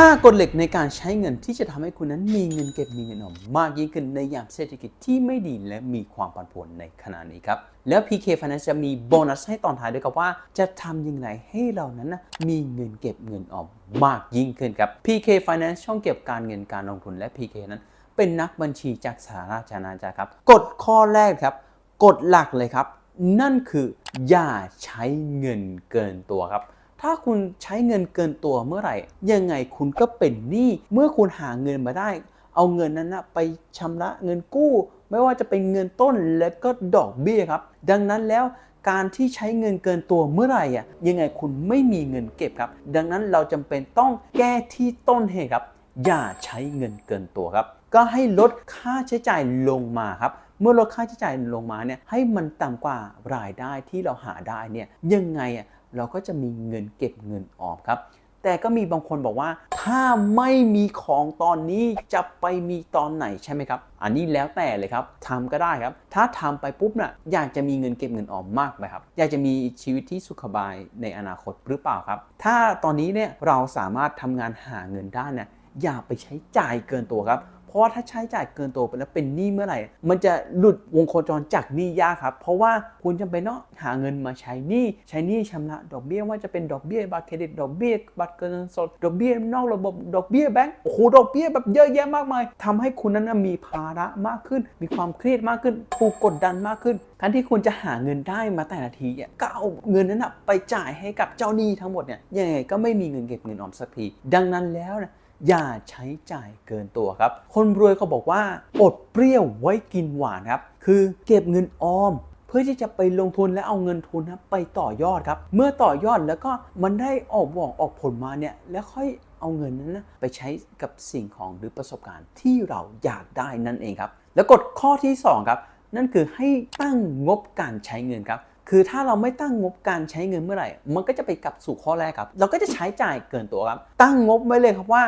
5กฎเหล็กในการใช้เงินที่จะทำให้คุณนั้นมีเงินเก็บมีเงินออมมากยิ่งขึ้นในยามเศรษฐกิจที่ไม่ดีและมีความผันผวนในขณะนี้ครับ แล้ว PK Finance จะมีโบนัสให้ตอนท้ายด้วยครับว่า จะทำยังไงให้เรานั้นนะมีเงินเก็บเงินออมมากยิ่งขึ้นครับ PK Finance ช่องเก็บการเงินการลงทุนและ PK นั้น เป็นนักบัญชีจากสหราชอาณาจักรครับกฎข้อแรกครับกฎหลักเลยครับ นั่นคืออย่าใช้เงินเกินตัวครับ ถ้าคุณใช้เงินเกินตัวเมื่อไหร่ ยังไงคุณก็เป็นหนี้เมื่อคุณหาเงินมาได้ เอาเงินนั้นนะไปชำระเงินกู้ ไม่ว่าจะเป็นเงินต้นและก็ดอกเบี้ยครับ ดังนั้นแล้วการที่ใช้เงินเกินตัวเมื่อไหร่อะยังไงคุณไม่มีเงินเก็บครับ ดังนั้นเราจำเป็นต้องแก้ที่ต้นเหตุครับ อย่าใช้เงินเกินตัวครับ ก็ให้ลดค่าใช้จ่ายลงมาครับเมื่อลดค่าใช้จ่ายลงมาเนี่ยให้มันต่ำกว่ารายได้ที่เราหาได้เนี่ยยังไงอะ เราก็จะมีเงินเก็บเงินออมครับ แต่ก็มีบางคนบอกว่า ถ้าไม่มีของตอนนี้จะไปมีตอนไหนใช่ไหมครับ อันนี้แล้วแต่เลยครับทำก็ได้ครับ ถ้าทำไปปุ๊บน่ะอยากจะมีเงินเก็บเงินออมมากไหมครับ อยากจะมีชีวิตที่สุขบายในอนาคตหรือเปล่าครับ ถ้าตอนนี้เนี่ยเราสามารถทำงานหาเงินได้เนี่ยอย่าไปใช้จ่ายเกินตัวครับ ราะว่าถ้าใช้จ่ายเกินตัวไปแล้วเป็นหนี้เมื่อไหร่ มันจะหลุดวงโคจรจากหนี้ยากครับ เพราะว่าคุณจำเป็นต้องหาเงินมาใช้หนี้ใช้หนี้ชำระดอกเบี้ยว่าจะเป็นดอกเบี้ยบัตรเครดิตดอกเบี้ยบัตรเงินสดดอกเบี้ยนอกระบบดอกเบี้ยแบงก์โอ้โหดอกเบี้ยแบบเยอะแยะมากมายทำให้คุณนั้นมีภาระมากขึ้น มีความเครียดมากขึ้นถูกกดดันมากขึ้นการที่คุณจะหาเงินได้มาแต่ละทีเนี่ยก็เอาเงินนั้นไปจ่ายให้กับเจ้าหนี้ทั้งหมดเนี่ยยังไงก็ไม่มีเงินเก็บเงินออมสักทีดังนั้นแล้วนะ อย่าใช้จ่ายเกินตัวครับ คนรวยเขาบอกว่า อดเปรี้ยวไว้กินหวานครับ คือเก็บเงินออม เพื่อที่จะไปลงทุนและเอาเงินทุนนะไปต่อยอดครับ เมื่อต่อยอดแล้วก็มันได้ออกบอกออกผลมาเนี่ยแล้วค่อยเอาเงินนั้นนะไปใช้กับสิ่งของหรือประสบการณ์ที่เราอยากได้นั่นเองครับ แล้วกฎข้อที่สองครับนั่นคือให้ตั้งงบการใช้เงินครับ คือถ้าเราไม่ตั้งงบการใช้เงินเมื่อไหร่ มันก็จะไปกลับสู่ข้อแรกครับ เราก็จะใช้จ่ายเกินตัวครับ ตั้งงบไว้เลยครับว่า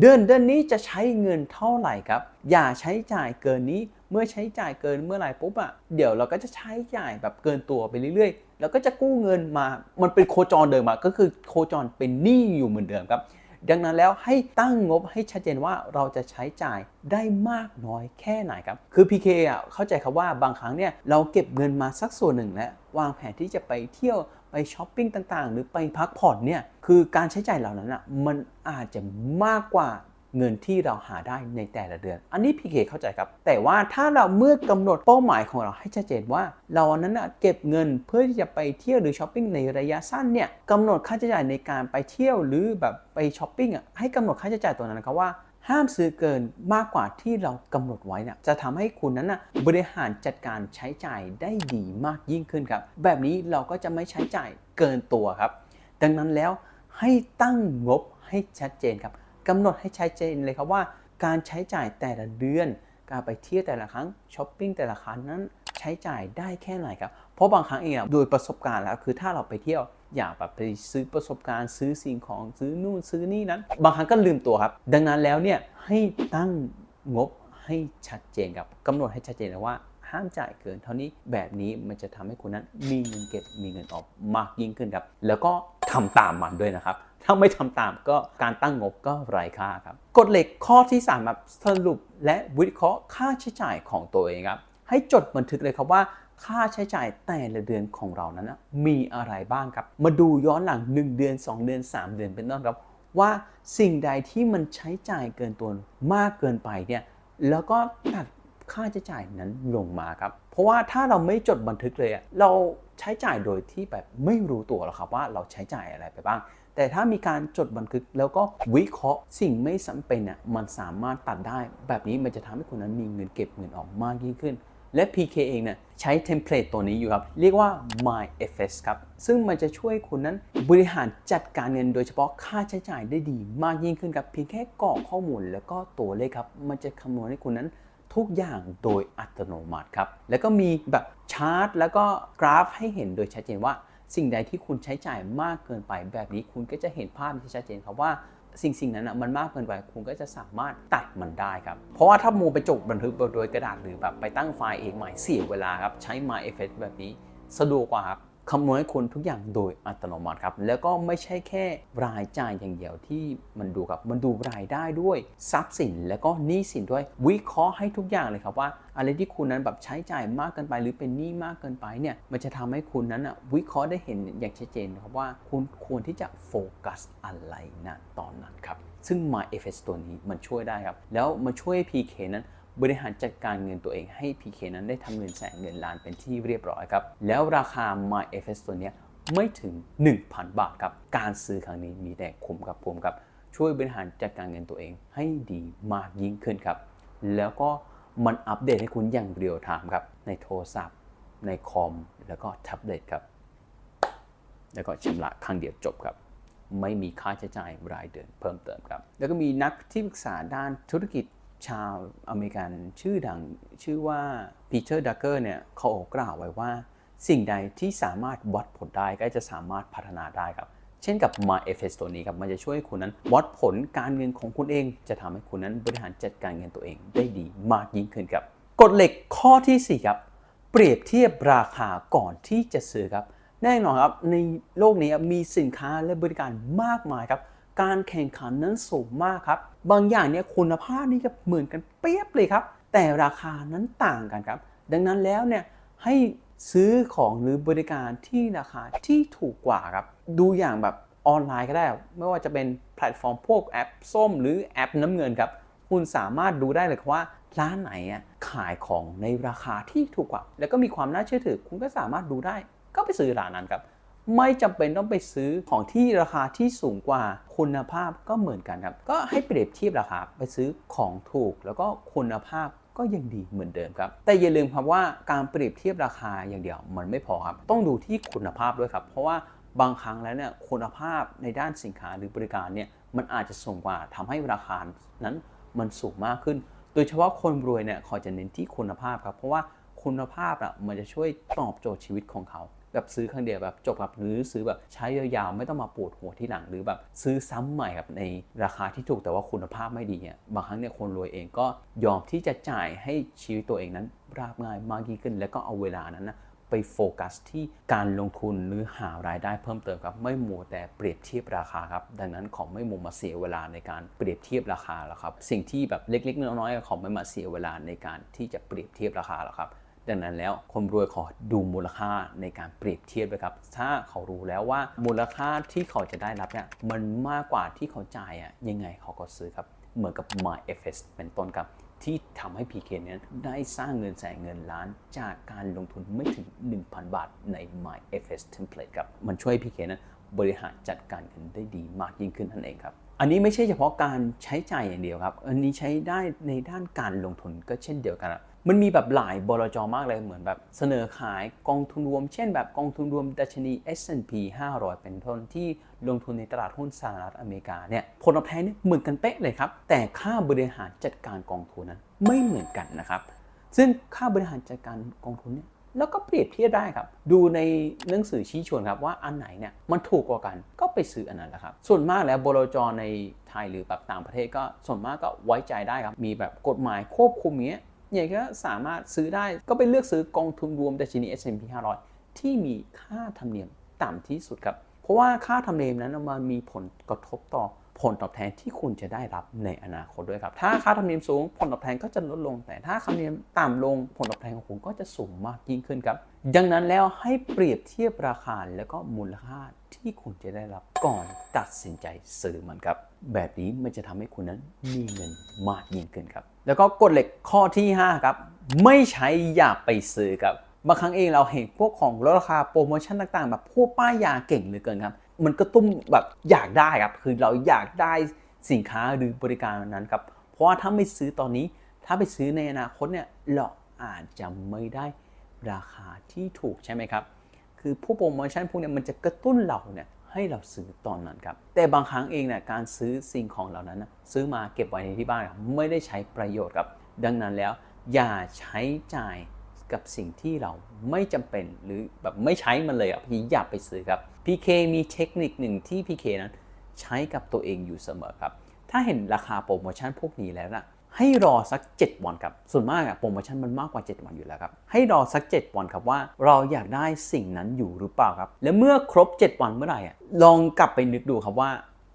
เดือนเดือนนี้จะใช้เงินเท่าไหร่ครับ อย่าใช้จ่ายเกินนี้ เมื่อใช้จ่ายเกินเมื่อไหร่ปุ๊บอะเดี๋ยวเราก็จะใช้จ่ายแบบเกินตัวไปเรื่อยๆ แล้วก็จะกู้เงินมา มันเป็นโคจรเดิมอะก็คือโคจรเป็นหนี้อยู่เหมือนเดิมครับ ดังนั้นแล้วให้ตั้งงบให้ชัดเจนว่าเราจะใช้จ่ายได้มากน้อยแค่ไหนครับ คือ PK อะเข้าใจครับว่าบางครั้งเนี่ยเราเก็บเงินมาสักส่วนหนึ่งแล้ว วางแผนที่จะไปเที่ยวไปช้อปปิ้งต่างๆ หรือไปพักผ่อนเนี่ยคือการใช้จ่ายเหล่านั้นอะมันอาจจะมากกว่าเงินที่เราหาได้ในแต่ละเดือน อันนี้ PK เข้าใจครับ แต่ว่าถ้าเราเมื่อกำหนดเป้าหมายของเราให้ชัดเจนว่า เรานั้นนะเก็บเงินเพื่อที่จะไปเที่ยวหรือช้อปปิ้งในระยะสั้นเนี่ยกำหนดค่าใช้จ่ายในการไปเที่ยวหรือแบบไปช้อปปิ้งอะให้กำหนดค่าใช้จ่ายตัวนั้นนะครับว่า ห้ามซื้อเกินมากกว่าที่เรากำหนดไว้เนี่ยจะทำให้คุณนั้นนะบริหารจัดการใช้จ่ายได้ดีมากยิ่งขึ้นครับ แบบนี้เราก็จะไม่ใช้จ่ายเกินตัวครับ ดังนั้นแล้วให้ตั้งงบให้ชัดเจนครับกำหนดให้ชัดเจนเลยครับว่า การใช้จ่ายแต่ละเดือน การไปเที่ยวแต่ละครั้งช้อปปิ้งแต่ละครั้งนั้นใช้จ่ายได้แค่ไหนครับเพราะบางครั้งเองอะโดยประสบการณ์แล้วคือถ้าเราไปเที่ยว อยากแบบไปซื้อประสบการณ์ซื้อสิ่งของซื้อนู่นซื้อนี่นั้น บางครั้งก็ลืมตัวครับ ดังนั้นแล้วเนี่ยให้ตั้งงบให้ชัดเจนครับกำหนดให้ชัดเจนนะว่าห้ามจ่ายเกินเท่านี้แบบนี้มันจะทำให้คุณนั้นมีเงินเก็บมีเงินออมมากยิ่งขึ้นครับ แล้วก็ทำตามมันด้วยนะครับ ถ้าไม่ทำตามก็การตั้งงบก็ไร้ค่าครับกฎเหล็กข้อที่3ครับสรุปและวิเคราะห์ค่าใช้จ่ายของตัวเองครับให้จดบันทึกเลยครับว่า ค่าใช้จ่ายแต่ละเดือนของเรานั้นนะมีอะไรบ้างครับ มาดูย้อนหลัง 1 เดือน 2 เดือน 3 เดือนเป็นต้นครับ ว่าสิ่งใดที่มันใช้จ่ายเกินตัวมากเกินไปเนี่ยแล้วก็ตัดค่าใช้จ่ายนั้นลงมาครับ เพราะว่าถ้าเราไม่จดบันทึกเลยอะเราใช้จ่ายโดยที่แบบไม่รู้ตัวหรอกครับว่าเราใช้จ่ายอะไรไปบ้าง แต่ถ้ามีการจดบันทึกแล้วก็วิเคราะห์สิ่งไม่สำเป็นเนี่ยมันสามารถตัดได้ แบบนี้มันจะทำให้คุณนั้นมีเงินเก็บเงินออกมากยิ่งขึ้น และ PK เองเนี่ยใช้เทมเพลตตัวนี้อยู่ครับ เรียกว่า MyFS ครับ ซึ่งมันจะช่วยคุณนั้นบริหารจัดการเงินโดยเฉพาะค่าใช้จ่ายได้ดีมากยิ่งขึ้นครับ เพียงแค่กรอกข้อมูลแล้วก็ตัวเลขครับ มันจะคำนวณให้คุณนั้นทุกอย่างโดยอัตโนมัติครับ แล้วก็มีแบบชาร์ตแล้วก็กราฟให้เห็นโดยชัดเจนว่า สิ่งใดที่คุณใช้จ่ายมากเกินไปแบบนี้ คุณก็จะเห็นภาพที่ชัดเจนครับว่า สิ่งสิ่งนั้นนะมันมากเกินไปคุณก็จะสามารถตัดมันได้ครับ เพราะว่าถ้ามูไปจดบันทึกโดยกระดาษหรือแบบไปตั้งไฟล์เองใหม่เสียเวลาครับ ใช้ MyFS แบบนี้สะดวกกว่าครับ คำนวณให้คุณทุกอย่างโดยอัตโนมัติครับ แล้วก็ไม่ใช่แค่รายจ่ายอย่างเดียวที่มันดูครับ มันดูรายได้ด้วยทรัพย์สิน แล้วก็หนี้สินด้วย วิเคราะห์ให้ทุกอย่างเลยครับว่า อะไรที่คุณนั้นแบบใช้จ่ายมากเกินไป หรือเป็นหนี้มากเกินไปเนี่ย มันจะทำให้คุณนั้นอะวิเคราะห์ได้เห็นอย่างชัดเจนครับว่าคุณควรที่จะโฟกัสอะไรนะตอนนั้นครับ ซึ่ง MyFS ตัวนี้มันช่วยได้ครับ แล้วมันช่วย PK นั้น บริหารจัดการเงินตัวเองให้ PK นั้นได้ทำเงินแสนเงินล้านเป็นที่เรียบร้อยครับ แล้วราคา MyFS ตัวนี้ไม่ถึง 1,000 บาทครับ การซื้อครั้งนี้มีแต่คุ้มครับผมครับ ช่วยบริหารจัดการเงินตัวเองให้ดีมากยิ่งขึ้นครับ แล้วก็มันอัปเดตให้คุณอย่างเรียลไทม์ครับ ในโทรศัพท์ ในคอม แล้วก็แท็บเล็ตครับ แล้วก็ชำระครั้งเดียวจบครับไม่มีค่าใช้จ่ายรายเดือนเพิ่มเติมครับ แล้วก็มีนักที่ปรึกษาด้านธุรกิจ ชาวอเมริกันชื่อดังชื่อว่าปีเตอร์ดักเกอร์เนี่ยเขากล่าวไว้ว่า สิ่งใดที่สามารถวัดผลได้ก็จะสามารถพัฒนาได้ครับ เช่นกับ MyFS ตัวนี้ครับ มันจะช่วยคุณนั้นวัดผลการเงินของคุณเอง จะทำให้คุณนั้นบริหารจัดการเงินตัวเองได้ดีมากยิ่งขึ้นครับกฎเหล็กข้อทีสี่4ครับเปรียบเทียบราคาก่อนที่จะซื้อครับ แน่นอนครับในโลกนี้มีสินค้าและบริการมากมายครับ การแข่งขันนั้นสูงมากครับบางอย่างเนี่ยคุณภาพนี่ก็เหมือนกันเปรียบเลยครับ แต่ราคานั้นต่างกันครับ ดังนั้นแล้วเนี่ยให้ซื้อของหรือบริการที่ราคาที่ถูกกว่าครับ ดูอย่างแบบออนไลน์ก็ได้ ไม่ว่าจะเป็นแพลตฟอร์มพวกแอปส้มหรือแอปน้ำเงินครับ คุณสามารถดูได้เลยครับว่าร้านไหนอะขายของในราคาที่ถูกกว่า แล้วก็มีความน่าเชื่อถือ คุณก็สามารถดูได้ ก็ไปซื้อร้านนั้นครับ ไม่จำเป็นต้องไปซื้อของที่ราคาที่สูงกว่าคุณภาพก็เหมือนกันครับ ก็ให้เปรียบเทียบราคาไปซื้อของถูก แล้วก็คุณภาพก็ยังดีเหมือนเดิมครับ แต่อย่าลืมครับว่าการเปรียบเทียบราคาอย่างเดียวมันไม่พอครับ ต้องดูที่คุณภาพด้วยครับ เพราะว่าบางครั้งแล้วเนี่ยคุณภาพในด้านสินค้าหรือบริการเนี่ยมันอาจจะสูงกว่าทำให้ราคานั้นมันสูงมากขึ้น โดยเฉพาะคนรวยเนี่ยขาจะเน้นที่คุณภาพครับ เพราะว่าคุณภาพอะมันจะช่วยตอบโจทย์ชีวิตของเขา แบบซื้อครั้งเดียวแบบจบครับหรือซื้อแบบใช้ยาวๆไม่ต้องมาปวดหัวที่หลังหรือแบบซื้อซ้ำใหม่ครับในราคาที่ถูกแต่ว่าคุณภาพไม่ดีเนี่ยบางครั้งเนี่ยคนรวยเองก็ยอมที่จะจ่ายให้ชีวิตตัวเองนั้นราบง่ายมากยิ่งขึ้น แล้วก็เอาเวลานั้นนะไปโฟกัสที่การลงทุนหรือหารายได้เพิ่มเติมครับ ไม่มัวแต่เปรียบเทียบราคาครับ ดังนั้นขอไม่มัวมาเสียเวลาในการเปรียบเทียบราคาแล้วครับ สิ่งที่แบบเล็กๆน้อยๆขอไม่มาเสียเวลาในการที่จะเปรียบเทียบราคาแล้วครับ ดังนั้นแล้วคนรวยขอดูมูลค่าในการเปรียบเทียบเลยครับ ถ้าเขารู้แล้วว่ามูลค่าที่เขาจะได้รับเนี่ยมันมากกว่าที่เขาจ่ายอะยังไงเขาก็ซื้อครับ เหมือนกับ MyFS เป็นต้นครับ ที่ทำให้ PK เนี่ยได้สร้างเงินแสนเงินล้านจากการลงทุนไม่ถึง 1,000 บาทใน MyFS Template ครับ มันช่วย PK นั้นบริหารจัดการเงินได้ดีมากยิ่งขึ้นนั่นเองครับอันนี้ไม่ใช่เฉพาะการใช้จ่ายอย่างเดียวครับ อันนี้ใช้ได้ในด้านการลงทุนก็เช่นเดียวกันครับมันมีแบบหลายบลจมากเลยเหมือนแบบเสนอขายกองทุนรวม เช่นแบบกองทุนรวมดัชนี S&P 500 เป็นต้นที่ลงทุนในตลาดหุ้นสหรัฐอเมริกาเนี่ยผลตอบแทนเนี่ยเหมือนกันเป๊ะเลยครับ แต่ค่าบริหารจัดการกองทุนนั้นไม่เหมือนกันนะครับ ซึ่งค่าบริหารจัดการกองทุนเนี่ยแล้วก็เปรียบเทียบได้ครับ ดูในหนังสือชี้ชวนครับว่าอันไหนเนี่ยมันถูกกว่ากันก็ไปซื้ออันนั้นแหละครับ ส่วนมากแล้วบลจในไทยหรือแบบต่างประเทศก็ส่วนมากก็ไว้ใจได้ครับ มีแบบกฎหมายควบคุมเงี้ยอย่าง เงี้ยก็สามารถซื้อได้ก็ไปเลือกซื้อกองทุนรวมดัชนี S&P 500 ที่มีค่าธรรมเนียมต่ำที่สุดครับ เพราะว่าค่าธรรมเนียมนั้นมันมีผลกระทบต่อผลตอบแทนที่คุณจะได้รับในอนาคตด้วยครับ ถ้าค่าธรรมเนียมสูงผลตอบแทนก็จะลดลง แต่ถ้าค่าธรรมเนียมต่ำลงผลตอบแทนของคุณก็จะสูงมากยิ่งขึ้นครับ ดังนั้นแล้วให้เปรียบเทียบราคาแล้วก็มูลค่าที่คุณจะได้รับก่อนตัดสินใจซื้อมันครับ แบบนี้มันจะทำให้คุณนั้นมีเงินมากยิ่งขึ้นครับ แล้วก็กฎเหล็กข้อที่ 5 ครับ ไม่ใช้อย่าไปซื้อครับบางครั้งเองเราเห็นพวกของลดราคาโปรโมชั่นต่างๆ แบบพวกป้ายยาเก่งเหลือเกินครับ มันก็ตุ้มแบบอยากได้ครับ คือเราอยากได้สินค้าหรือบริการนั้นครับ เพราะว่าถ้าไม่ซื้อตอนนี้ ถ้าไปซื้อในอนาคตเนี่ยเราอาจจะไม่ได้ราคาที่ถูกใช่ไหมครับ คือพวกโปรโมชั่นพวกเนี้มันจะกระตุ้นเราเนี่ย ให้เราซื้อตอนนั้นครับ แต่บางครั้งเองเนี่ยการซื้อสิ่งของเหล่านั้นนะซื้อมาเก็บไว้ในที่บ้านครับไม่ได้ใช้ประโยชน์ครับ ดังนั้นแล้วอย่าใช้จ่ายกับสิ่งที่เราไม่จำเป็นหรือแบบไม่ใช้มันเลยอะพี่อย่าไปซื้อครับ PK มีเทคนิคหนึ่งที่ PK นั้นใช้กับตัวเองอยู่เสมอครับ ถ้าเห็นราคาโปรโมชั่นพวกนี้แล้วนะ ให้รอสัก 7 วันครับ ส่วนมากอะโปรโมชั่นมันมากกว่า 7 วันอยู่แล้วครับ ให้รอสัก 7 วันครับว่าเราอยากได้สิ่งนั้นอยู่หรือเปล่าครับ และเมื่อครบ 7 วันเมื่อไหร่อะลองกลับไปนึกดูครับว่า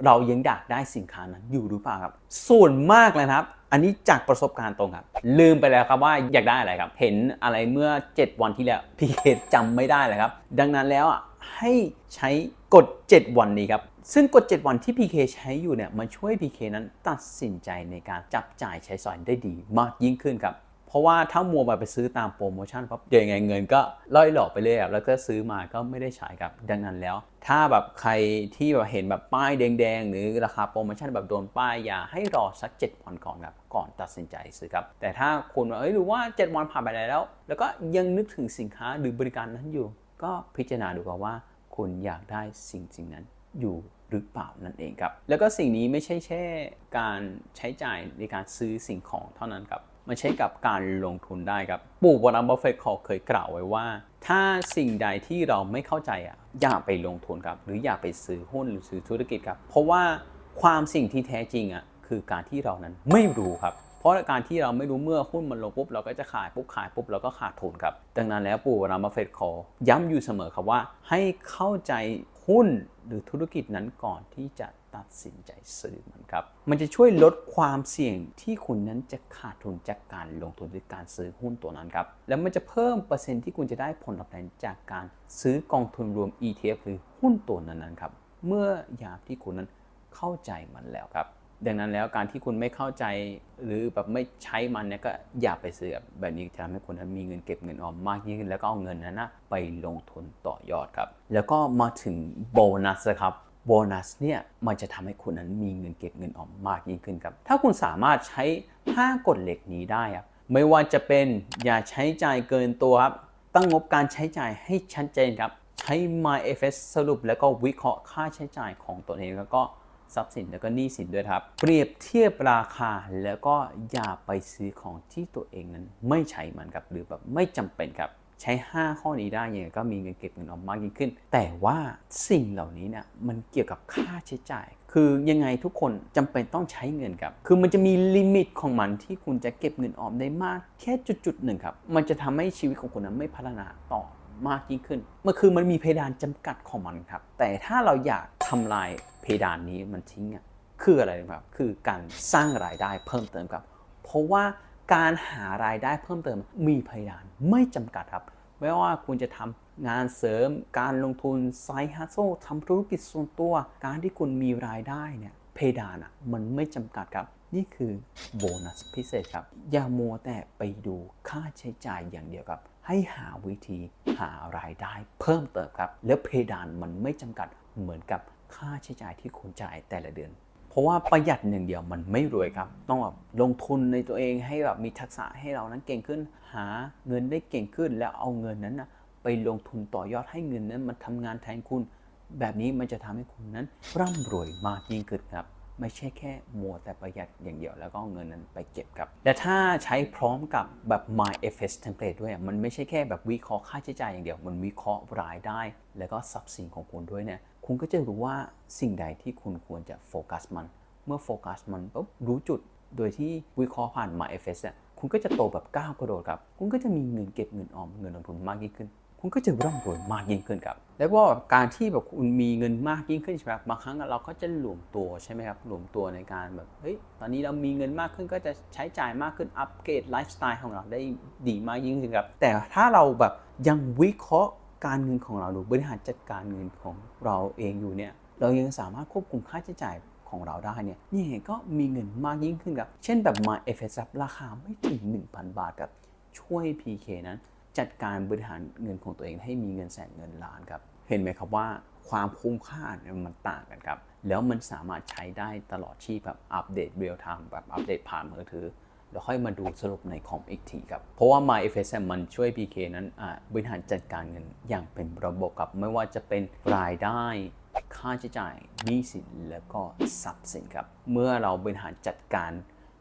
เรายังอยากได้สินค้านั้นอยู่หรือเปล่าครับ ส่วนมากเลยครับ อันนี้จากประสบการณ์ตรงครับ ลืมไปแล้วครับว่าอยากได้อะไรครับ เห็นอะไรเมื่อ 7 วันที่แล้วพี่เคจำไม่ได้เลยครับ ดังนั้นแล้วอะให้ใช้กฎ 7 วันนี้ครับ ซึ่งกฎ 7 วันที่ PK ใช้อยู่เนี่ยมันช่วย PK นั้นตัดสินใจในการจับจ่ายใช้สอยได้ดีมากยิ่งขึ้นครับ เพราะว่าถ้ามัวไปซื้อตามโปรโมชั่นปั๊บเดี๋ยวยังไงเงินก็ล่อยหลอกไปเลยครับแล้วก็ซื้อมาก็ไม่ได้ใช้ครับดังนั้นแล้ว ถ้าแบบใครที่แบบเห็นแบบป้ายแดงๆ หรือราคาโปรโมชั่นแบบโดนป้ายอย่าให้รอสัก7วันก่อนครับก่อนตัดสินใจซื้อครับ แต่ถ้าคุณว่าเอ้ยหรือว่า 7 วันผ่านไปแล้ว แล้วก็ยังนึกถึงสินค้าหรือบริการนั้นอยู่ ก็พิจารณาดูครับว่าคุณอยากได้สิ่งสิ่งนั้นอยู่หรือเปล่านั่นเองครับ แล้วก็สิ่งนี้ไม่ใช่แค่การใช้จ่ายในการซื้อสิ่งของเท่านั้นครับ มันใช้กับการลงทุนได้ครับ ปู่วอร์เรนบัฟเฟตเขาเคยกล่าวไว้ว่า ถ้าสิ่งใดที่เราไม่เข้าใจอะอย่าไปลงทุนครับ หรืออย่าไปซื้อหุ้นหรือซื้อธุรกิจครับ เพราะว่าความสิ่งที่แท้จริงอะคือการที่เรานั้นไม่รู้ครับเพราะการที่เราไม่รู้เมื่อหุ้นมันลงปุ๊บเราก็จะขายปุ๊บขายปุ๊บเราก็ขาดทุนครับ ดังนั้นแล้วปู่วอร์เรนบัฟเฟตเขาย้ำอยู่เสมอครับว่า ให้เข้าใจหุ้นหรือธุรกิจนั้นก่อนที่จะ ตัดสินใจซื้อมันครับ มันจะช่วยลดความเสี่ยงที่คุณนั้นจะขาดทุนจากการลงทุนหรือการซื้อหุ้นตัวนั้นครับ แล้วมันจะเพิ่มเปอร์เซ็นต์ที่คุณจะได้ผลตอบแทนจากการซื้อกองทุนรวม ETF หรือหุ้นตัวนั้นๆครับ เมื่อยามที่คุณนั้นเข้าใจมันแล้วครับ ดังนั้นแล้วการที่คุณไม่เข้าใจหรือแบบไม่ใช้มันเนี่ยก็อย่าไปซื้อแบบนี้จะทำให้คุณนั้นมีเงินเก็บเงินออมมากยิ่งขึ้นแล้วก็เอาเงินนั้นนะไปลงทุนต่อยอดครับ แล้วก็มาถึงโบนัสครับ โบนัสเนี่ยมันจะทำให้คุณนั้นมีเงินเก็บเงินออมมากยิ่งขึ้นครับ ถ้าคุณสามารถใช้ 5 กฎเหล็กนี้ได้ครับไม่ว่าจะเป็นอย่าใช้จ่ายเกินตัวครับ ตั้งงบการใช้จ่ายให้ชัดเจนครับ ใช้ MyFS สรุปแล้วก็วิเคราะห์ค่าใช้จ่ายของตัวเองแล้วก็ทรัพย์สินแล้วก็หนี้สินด้วยครับ เปรียบเทียบราคาแล้วก็อย่าไปซื้อของที่ตัวเองนั้นไม่ใช้มันครับหรือแบบไม่จำเป็นครับ ใช้ 5 ข้อนี้ได้ยังไงก็มีเงินเก็บเงินออมมากยิ่งขึ้น แต่ว่าสิ่งเหล่านี้เนี่ยมันเกี่ยวกับค่าใช้จ่าย คือยังไงทุกคนจำเป็นต้องใช้เงินครับ คือมันจะมีลิมิตของมันที่คุณจะเก็บเงินออมได้มาก แค่จุดๆหนึ่งครับ มันจะทำให้ชีวิตของคุณนั้นไม่พัฒนาต่อมากยิ่งขึ้น มันคือมันมีเพดานจำกัดของมันครับ แต่ถ้าเราอยากทำลายเพดานนี้มันทิ้งอะคืออะไรครับ คือการสร้างรายได้เพิ่มเติมครับ เพราะว่า การหารายได้เพิ่มเติมมีเพดานไม่จำกัดครับ ไม่ว่าคุณจะทำงานเสริม การลงทุนไซด์ฮัสโซทำธุรกิจส่วนตัว การที่คุณมีรายได้เนี่ยเพดานอะมันไม่จำกัดครับ นี่คือโบนัสพิเศษครับ อย่ามัวแต่ไปดูค่าใช้จ่ายอย่างเดียวครับ ให้หาวิธีหารายได้เพิ่มเติมครับ แล้วเพดานมันไม่จำกัดเหมือนกับค่าใช้จ่ายที่คุณจ่ายแต่ละเดือน เพราะว่าประหยัดอย่างเดียวมันไม่รวยครับ ต้องแบบลงทุนในตัวเองให้แบบมีทักษะให้เรานั้นเก่งขึ้น หาเงินได้เก่งขึ้น แล้วเอาเงินนั้นนะไปลงทุนต่อยอดให้เงินนั้นมันทำงานแทนคุณ แบบนี้มันจะทำให้คุณนั้นร่ำรวยมากยิ่งขึ้นครับ ไม่ใช่แค่มัวแต่ประหยัดอย่างเดียวแล้วก็เงินนั้นไปเก็บครับและถ้าใช้พร้อมกับแบบ MyFS template ด้วย มันไม่ใช่แค่แบบวิเคราะห์ค่าใช้จ่ายอย่างเดียว มันวิเคราะห์รายได้ แล้วก็ทรัพย์สินของคุณด้วยเนี่ย คุณก็จะรู้ว่าสิ่งใดที่คุณควรจะโฟกัสมัน เมื่อโฟกัสมันปุ๊บรู้จุดโดยที่วิเคราะห์ผ่าน MyFS อะคุณก็จะโตแบบก้าวกระโดดครับ คุณก็จะมีเงินเก็บเงินออมเงินลงทุนมากยิ่งขึ้น คุณก็จะร่ำรวยมากยิ่งขึ้นครับ แล้วก็การที่แบบคุณมีเงินมากยิ่งขึ้นใช่ไหมครับบางครั้งเราก็จะหลวมตัวใช่ไหมครับหลวมตัวในการแบบเฮ้ยตอนนี้เรามีเงินมากขึ้นก็จะใช้จ่ายมากขึ้นอัปเกรดไลฟ์สไตล์ของเราได้ดีมากยิ่งขึ้นครับแต่ถ้าเราแบบยังวิเคราะห์ การเงินของเราหรือบริหารจัดการเงินของเราเองอยู่เนี่ยเรายังสามารถควบคุมค่าใช้จ่ายของเราได้เนี่ยนี่ก็มีเงินมากยิ่งขึ้นครับ เช่นแบบ My FS ราคาไม่ถึง 1,000 บาทครับ ช่วย PK นั้น จัดการบริหารเงินของตัวเองให้มีเงินแสนเงินล้านครับ เห็นไหมครับว่าความคุ้มค่าเนี่ยมันต่างกันครับ แล้วมันสามารถใช้ได้ตลอดชีพแบบอัปเดตเรียลไทม์แบบอัปเดตผ่านมือถือ แล้วค่อยมาดูสรุปในคอมอีกทีครับ เพราะว่า MyFSM มันช่วย PK นั้นบริหารจัดการเงินอย่างเป็นระบบครับ ไม่ว่าจะเป็นรายได้ค่าใช้จ่ายหนี้สินแล้วก็ทรัพย์สินครับ เมื่อเราบริหารจัดการ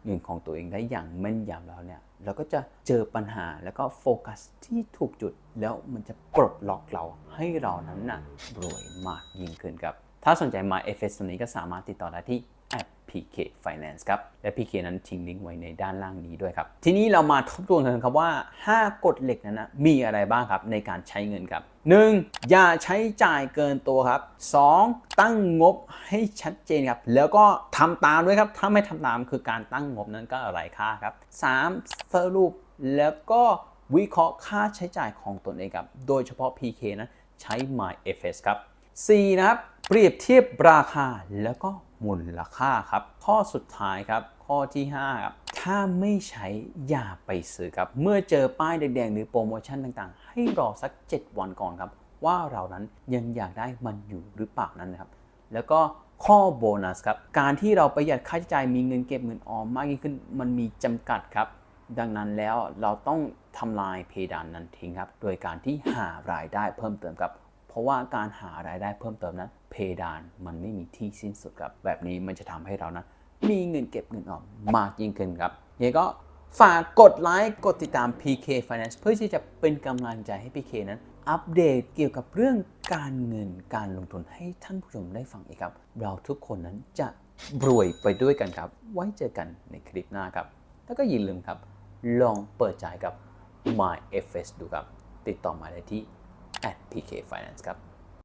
เงินของตัวเองได้อย่างแม่นยำแล้วเนี่ยเราก็จะเจอปัญหาแล้วก็โฟกัสที่ถูกจุด แล้วมันจะปลดล็อกเราให้เรานั้นน่ะรวยมากยิ่งขึ้นครับ ถ้าสนใจ MyFS ตัวนี้ก็สามารถติดต่อได้ที่ แอป PK Finance ครับ และ PK นั้นทิ้งลิงก์ไว้ในด้านล่างนี้ด้วยครับ ทีนี้เรามาทบทวนกันครับว่า 5 กฎเหล็กนั้นนะมีอะไรบ้างครับในการใช้เงินครับ 1. อย่าใช้จ่ายเกินตัวครับ 2. ตั้งงบให้ชัดเจนครับ แล้วก็ทำตามด้วยครับ ถ้าไม่ทำตามคือการตั้งงบนั้นก็ไร้ค่าครับ 3. สรุปแล้วก็วิเคราะห์ค่าใช้จ่ายของตนเองครับ โดยเฉพาะ PK นั้นใช้ MyFS ครับ 4. นะครับเปรียบเทียบราคาแล้วก็ มูลค่าครับ ข้อสุดท้ายครับข้อที่5ครับถ้าไม่ใช้อย่าไปซื้อครับ เมื่อเจอป้ายแดงๆ หรือโปรโมชั่นต่างๆ ให้รอสัก 7 วันก่อนครับ ว่าเรานั้นยังอยากได้มันอยู่หรือเปล่านั้นนะครับ แล้วก็ข้อโบนัสครับ การที่เราประหยัดค่าใช้จ่ายมีเงินเก็บเงินออมมากยิ่งขึ้น มันมีจำกัดครับ ดังนั้นแล้วเราต้องทำลายเพดานนั้นทิ้งครับ โดยการที่หารายได้เพิ่มเติมครับ เพราะว่าการหารายได้เพิ่มเติมนั้นเพดานมันไม่มีที่สิ้นสุดครับ แบบนี้มันจะทำให้เรานะมีเงินเก็บเงินออมมากยิ่งขึ้นครับยังก็ฝากกดไลค์กดติดตาม PK Finance เพื่อที่จะเป็นกำลังใจให้ PK นั้น อัปเดตเกี่ยวกับเรื่องการเงินการลงทุนให้ท่านผู้ชมได้ฟังอีกครับ เราทุกคนนั้นจะรวยไปด้วยกันครับ ไว้เจอกันในคลิปหน้าครับ แล้วก็อย่าลืมครับ ลองเปิดใจกับ MyFS ดูครับ ติดต่อมาได้ที่ @pkfinance ครับ